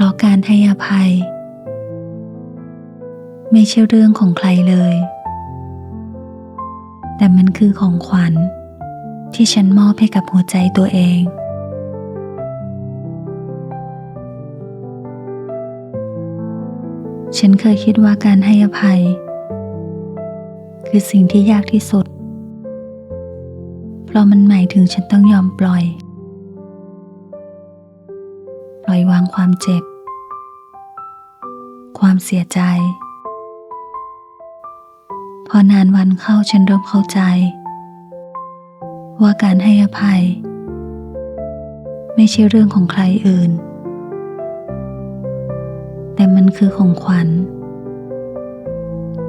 พราะการให้อภัย ไม่ใช่เรื่องของใครเลย แต่มันคือของขวัญ ที่ฉันมอบให้กับหัวใจตัวเอง ฉันเคยคิดว่าการให้อภัย คือสิ่งที่ยากที่สุด เพราะมันหมายถึงฉันต้องยอมปล่อย ล่อยวางความเจ็บ ความเสียใจ พอนานวันเข้าฉันเริ่มเข้าใจ ว่าการให้อภัย ไม่ใช่เรื่องของใครอื่น แต่มันคือของขวัญ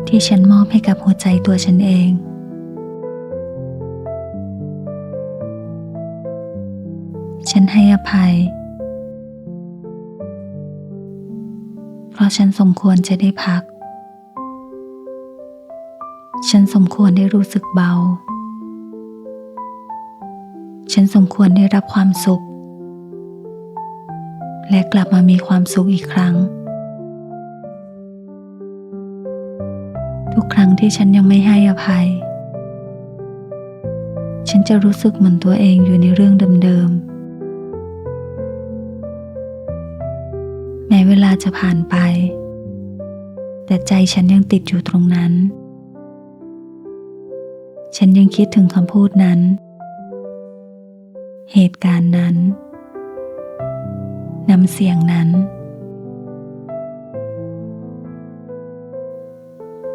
ที่ฉันมอบให้กับหัวใจตัวฉันเองฉันให้อภัย ราะฉันสมควรจะได้พัก ฉันสมควรได้รู้สึกเบา ฉันสมควรได้รับความสุข และกลับมามีความสุขอีกครั้ง ทุกครั้งที่ฉันยังไม่ให้อภัย ฉันจะรู้สึกเหมือนตัวเองอยู่ในเรื่องเดิมๆ แม้เวลาจะผ่านไป แต่ใจฉันยังติดอยู่ตรงนั้น ฉันยังคิดถึงคำพูดนั้น เหตุการณ์นั้นน้ำเสียงนั้น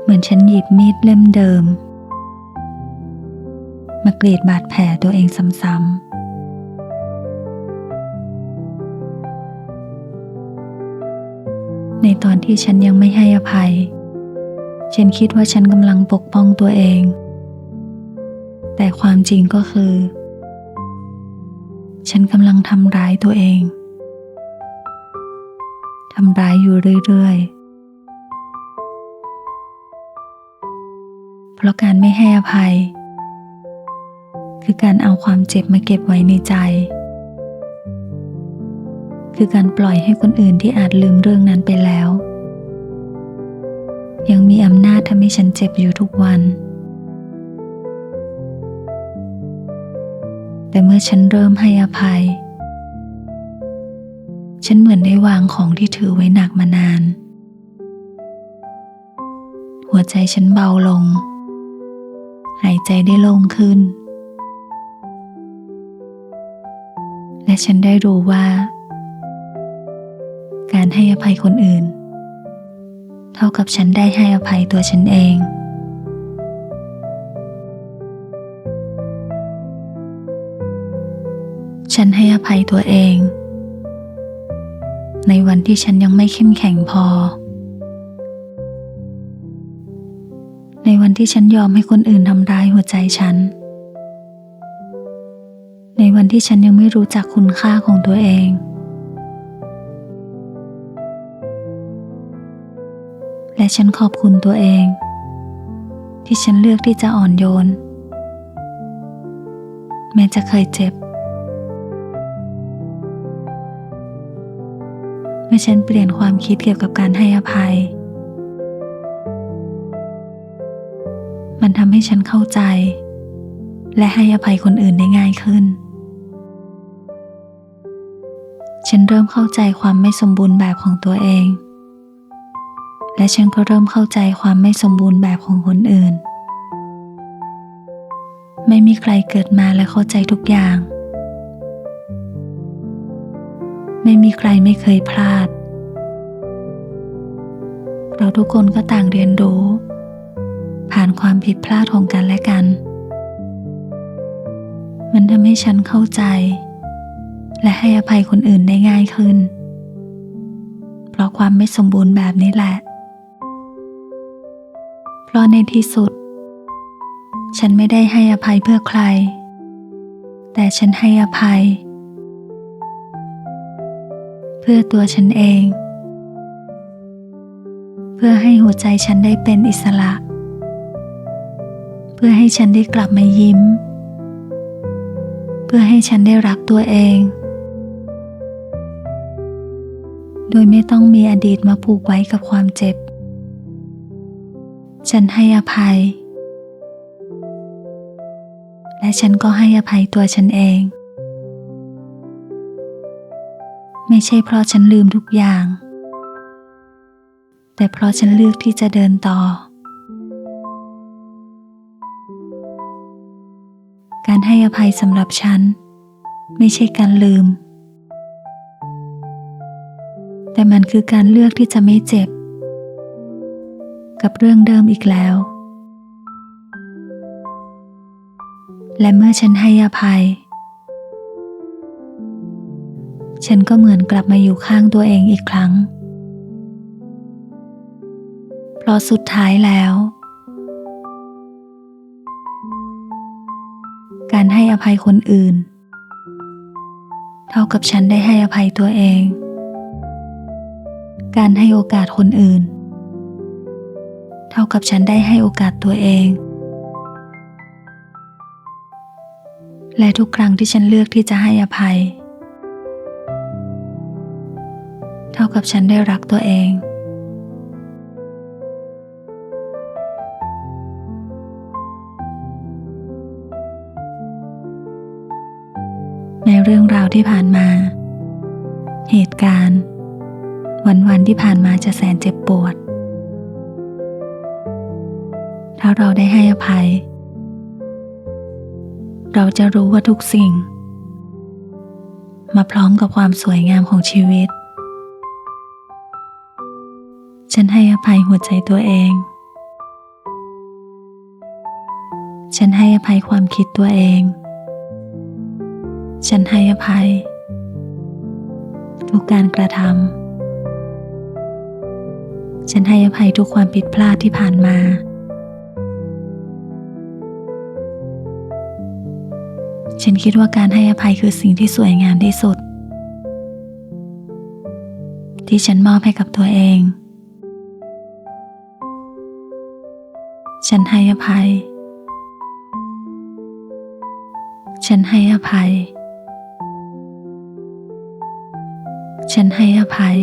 เหมือนฉันหยิบมีดเล่มเดิม มากรีดบาดแผลตัวเองซ้ำๆ ในตอนที่ฉันยังไม่ให้อภัย ฉันคิดว่าฉันกำลังปกป้องตัวเอง แต่ความจริงก็คือ ฉันกำลังทำร้ายตัวเอง ทำร้ายอยู่เรื่อยๆ เพราะการไม่ให้อภัย คือการเอาความเจ็บมาเก็บไว้ในใจ คือการปล่อยให้คนอื่นที่อาจลืมเรื่องนั้นไปแล้ว ยังมีอำนาจทำให้ฉันเจ็บอยู่ทุกวัน แต่เมื่อฉันเริ่มให้อภัย ฉันเหมือนได้วางของที่ถือไว้หนักมานาน หัวใจฉันเบาลง หายใจได้โล่งขึ้นและฉันได้รู้ว่า การให้อภัยคนอื่น เท่ากับฉันได้ให้อภัยตัวฉันเอง ฉันให้อภัยตัวเอง ในวันที่ฉันยังไม่เข้มแข็งพอ ในวันที่ฉันยอมให้คนอื่นทำร้ายหัวใจฉัน ในวันที่ฉันยังไม่รู้จักคุณค่าของตัวเอง และฉันขอบคุณตัวเอง ที่ฉันเลือกที่จะอ่อนโยน แม้จะเคยเจ็บ เมื่อฉันเปลี่ยนความคิดเกี่ยวกับการให้อภัย มันทำให้ฉันเข้าใจ และให้อภัยคนอื่นได้ง่ายขึ้น ฉันเริ่มเข้าใจความไม่สมบูรณ์แบบของตัวเอง และฉันก็เริ่มเข้าใจความไม่สมบูรณ์แบบของคนอื่น ไม่มีใครเกิดมาและเข้าใจทุกอย่าง ไม่มีใครไม่เคยพลาด เราทุกคนก็ต่างเรียนรู้ ผ่านความผิดพลาดของกันและกัน มันทำให้ฉันเข้าใจ และให้อภัยคนอื่นได้ง่ายขึ้น เพราะความไม่สมบูรณ์แบบนี้แหละ ราะในที่สุด ฉันไม่ได้ให้อภัยเพื่อใคร แต่ฉันให้อภัย เพื่อตัวฉันเอง เพื่อให้หัวใจฉันได้เป็นอิสระ เพื่อให้ฉันได้กลับมายิ้ม เพื่อให้ฉันได้รักตัวเอง โดยไม่ต้องมีอดีตมาผูกไว้กับความเจ็บ ฉันให้อภัย และฉันก็ให้อภัยตัวฉันเอง ไม่ใช่เพราะฉันลืมทุกอย่าง แต่เพราะฉันเลือกที่จะเดินต่อ การให้อภัยสำหรับฉัน ไม่ใช่การลืม แต่มันคือการเลือกที่จะไม่เจ็บ กับเรื่องเดิมอีกแล้ว และเมื่อฉันให้อภัย ฉันก็เหมือนกลับมาอยู่ข้างตัวเองอีกครั้ง เพราะสุดท้ายแล้ว การให้อภัยคนอื่น เท่ากับฉันได้ให้อภัยตัวเองการให้โอกาสคนอื่น เท่ากับฉันได้ให้โอกาสตัวเอง และทุกครั้งที่ฉันเลือกที่จะให้อภัย เท่ากับฉันได้รักตัวเอง ในเรื่องราวที่ผ่านมา เหตุการณ์ วันๆที่ผ่านมาจะแสนเจ็บปวด ถ้าเราได้ให้อภัย เราจะรู้ว่าทุกสิ่ง มาพร้อมกับความสวยงามของชีวิต ฉันให้อภัยหัวใจตัวเอง ฉันให้อภัยความคิดตัวเอง ฉันให้อภัย ทุกการกระทำฉันให้อภัยทุกความผิดพลาดที่ผ่านมา ฉันคิดว่าการให้อภัยคือสิ่งที่สวยงามที่สุด ที่ฉันมอบให้กับตัวเอง ฉันให้อภัย ฉันให้อภัย ฉันให้อภัย